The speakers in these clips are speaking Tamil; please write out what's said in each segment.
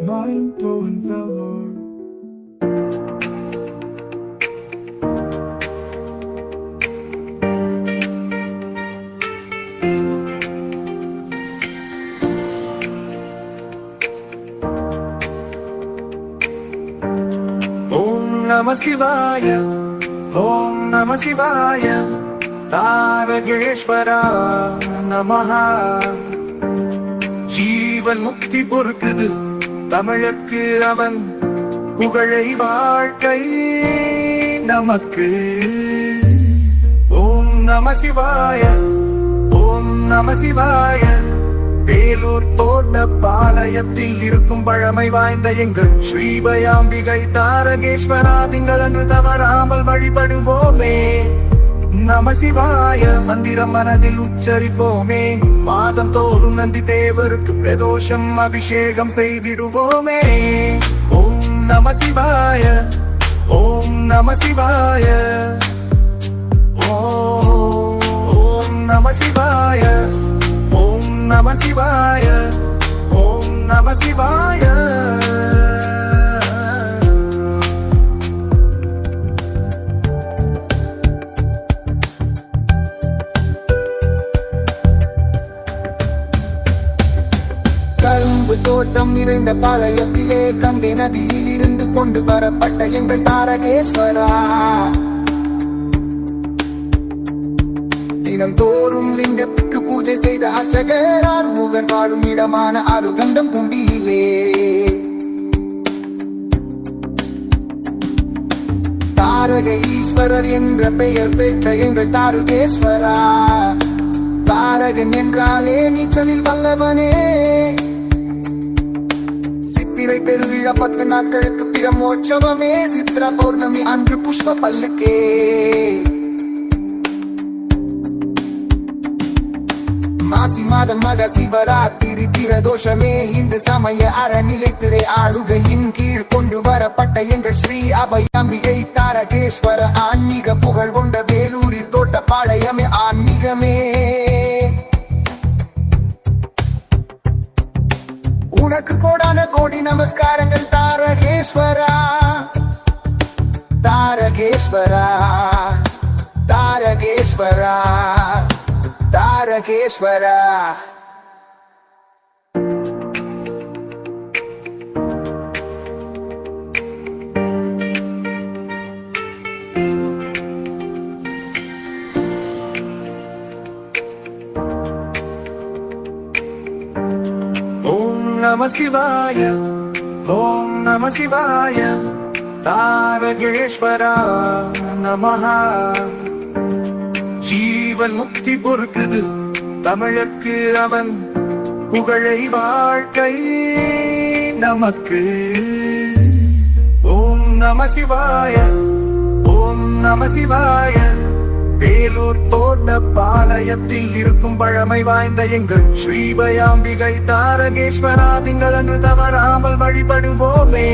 Mind blowing velour. ஓம் நம சிவாய ஓம் நம சிவாய தாரகேஸ்வரா நமஹா. ஜீவன் முக்தி பொறுக்குது தமிழர்க்கு அவன் புகழை வாழ்க்கை நமக்கு. ஓம் நம சிவாய ஓம் நம சிவாய. வேலூர் தோட்ட பாளையத்தில் இருக்கும் பழமை வாய்ந்த எங்கள் ஸ்ரீபயாம்பிகை தாரகேஸ்வரா திங்கள் அன்று தவறாமல் வழிபடுவோமே. நம சிவாய மந்திரம் மனதில் உச்சரிப்போமே. மாதம் தோறும் நந்தி தேவருக்கு பிரதோஷம் அபிஷேகம் செய்திடுவோமே. ஓம் நம சிவாய ஓம் நம சிவாய. ஓம் நம சிவாய ஓம் நம சிவாய ஓம் நம சுத்தம் நிறைந்த பாளையத்திலே கங்கை நதியில் இருந்து கொண்டு வரப்பட்ட எங்கள் தாரகேஸ்வரா. தினம் தோறும் லிங்கத்துக்கு பூஜை செய்த அர்ச்சகர் ஆறுமுகன் வாழும் இடமான அருகந்தம் குண்டியிலே தாரக ஈஸ்வரர் என்ற பெயர் பெற்ற எங்கள் தாருகேஸ்வரா. தாரகன் என்றாலே நீச்சலில் வல்லவனே. சித்திரை பெருவிழா பத்து நாட்களுக்கு பிரமோற்சவமே சித்ரா பௌர்ணமி அன்று புஷ்ப பல்லுக்கே மாசி மாதம் மக சிவராத்திரி பிரதோஷமே. இந்த சமய அறநிலைத்துறை ஆளுகையின் கீழ் கொண்டு வரப்பட்ட எங்கள் ஸ்ரீ அபயாம்பிகை தாரகேஸ்வர ஆன்மீக புகழ் கொண்ட வேலூரில் தோட்டப்பாளையமே ஆன்மீகமே. உனக்கு கோடான கோடி நமஸ்காரங்கள் தாரகேஸ்வரா. தாரகேஸ்வரா. தாரகேஸ்வரா. தாரகேஸ்வரா. நம சிவாய. ஓம் நம சிவாய. தாரகேஸ்வரா நமஹா. ஜீவன் முக்தி பொறுக்குது தமிழர்க்கு அவன். புகழை வாழ்க்கை நமக்கு. ஓம் நம சிவாய. ஓம் நம சிவாய. வேலூர் தோட்ட பாளையத்தில் இருக்கும் பழமை வாய்ந்த எங்கள் ஸ்ரீபயாம்பிகை தாரகேஸ்வரா திங்கள் அன்று தவறாமல் வழிபடுவோமே.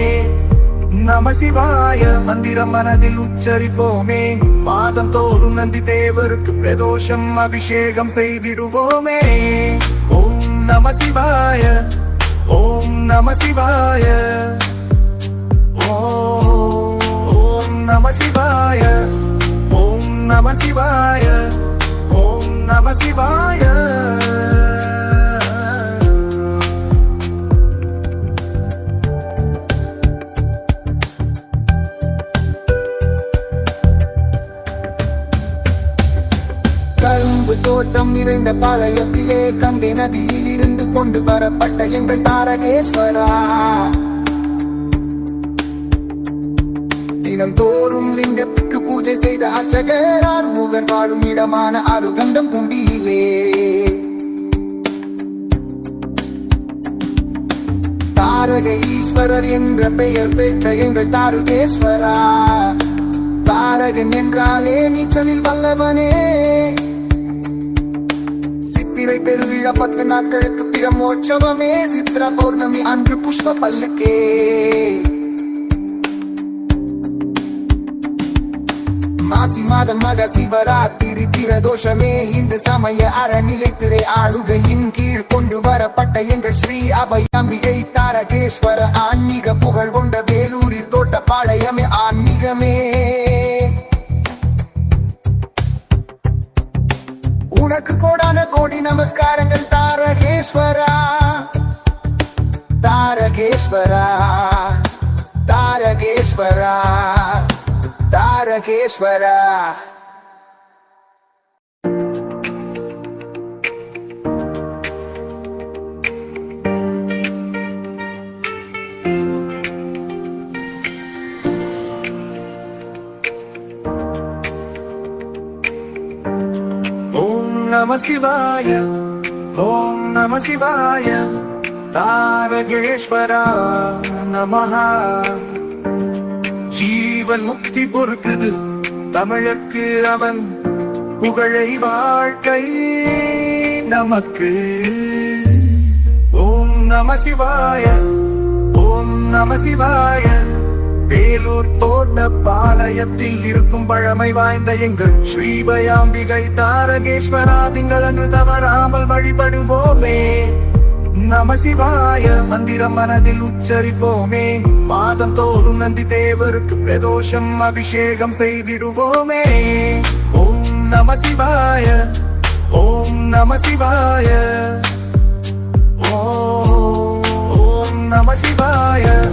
நம சிவாய மந்திரம் மனதில் உச்சரிப்போமே. மாதம் தோறும் நந்தி தேவருக்கு பிரதோஷம் அபிஷேகம் செய்திடுவோமே. ஓம் நம சிவாய ஓம் நம சிவாய. ஓம் நம சிவாய. நம சிவாய ஓம் நம சிவாய கரும்பு தோட்டம் நிறைந்த பாளையத்திலே கங்கை நதியில் இருந்து கொண்டு வரப்பட்ட எங்கள் தாரகேஸ்வரா. தினம் தோறும் லிங்கத்துக்கு பூஜை செய்த அர்ச்சகர் ஆறுமுகன் வாழும் இடமான அருகந்தம் குண்டியிலே தாரக ஈஸ்வரர் என்ற பெயர் பெற்ற எங்கள் தாருகேஸ்வரா. தாரகன் என்றாலே நீச்சலில் வல்லவனே. சித்திரை பெருவிழா பத்து நாட்களுக்கு பிரமோற்சவமே சித்ரா பௌர்ணமி அன்று புஷ்ப பல்லுக்கே. மாசி மாதம் மக சிவராத்திரி பிரதோஷமே. இந்த சமய அறநிலைத்துறை ஆளுகையின் கீழ் கொண்டு வரப்பட்ட எங்கள் ஸ்ரீ அபயாம்பிகை தாரகேஸ்வர ஆன்மீக புகழ் கொண்ட வேலூரில் தோட்டப்பாளையமே ஆன்மீகமே. உனக்கு கோடான கோடி நமஸ்காரங்கள் தாரகேஸ்வரா. தாரகேஸ்வரா. தாரகேஸ்வரா. श्व नम शिवाय ॐ नम शिवाय तारकेश्वरा नमः இவன் முக்தி பொறுக்குது. தமிழர்க்கு அவன் புகழை வாழ்க்கை நமக்கு. ஓம் நம சிவாய ஓம் நம சிவாய. வேலூர் தோட்ட பாளையத்தில் இருக்கும் பழமை வாய்ந்த எங்கள் ஸ்ரீபயாம்பிகை தாரகேஸ்வரா திங்களன்று தவறாமல் வழிபடுவோமே. நம சிவாய மந்திரம் மனதில் உச்சரிப்போமே. மாதம் தோறும் நந்தி தேவருக்கு பிரதோஷம் அபிஷேகம் செய்திடுவோமே. ஓம் நம சிவாய ஓம் நம சிவாய. ஓம் நம சிவாய.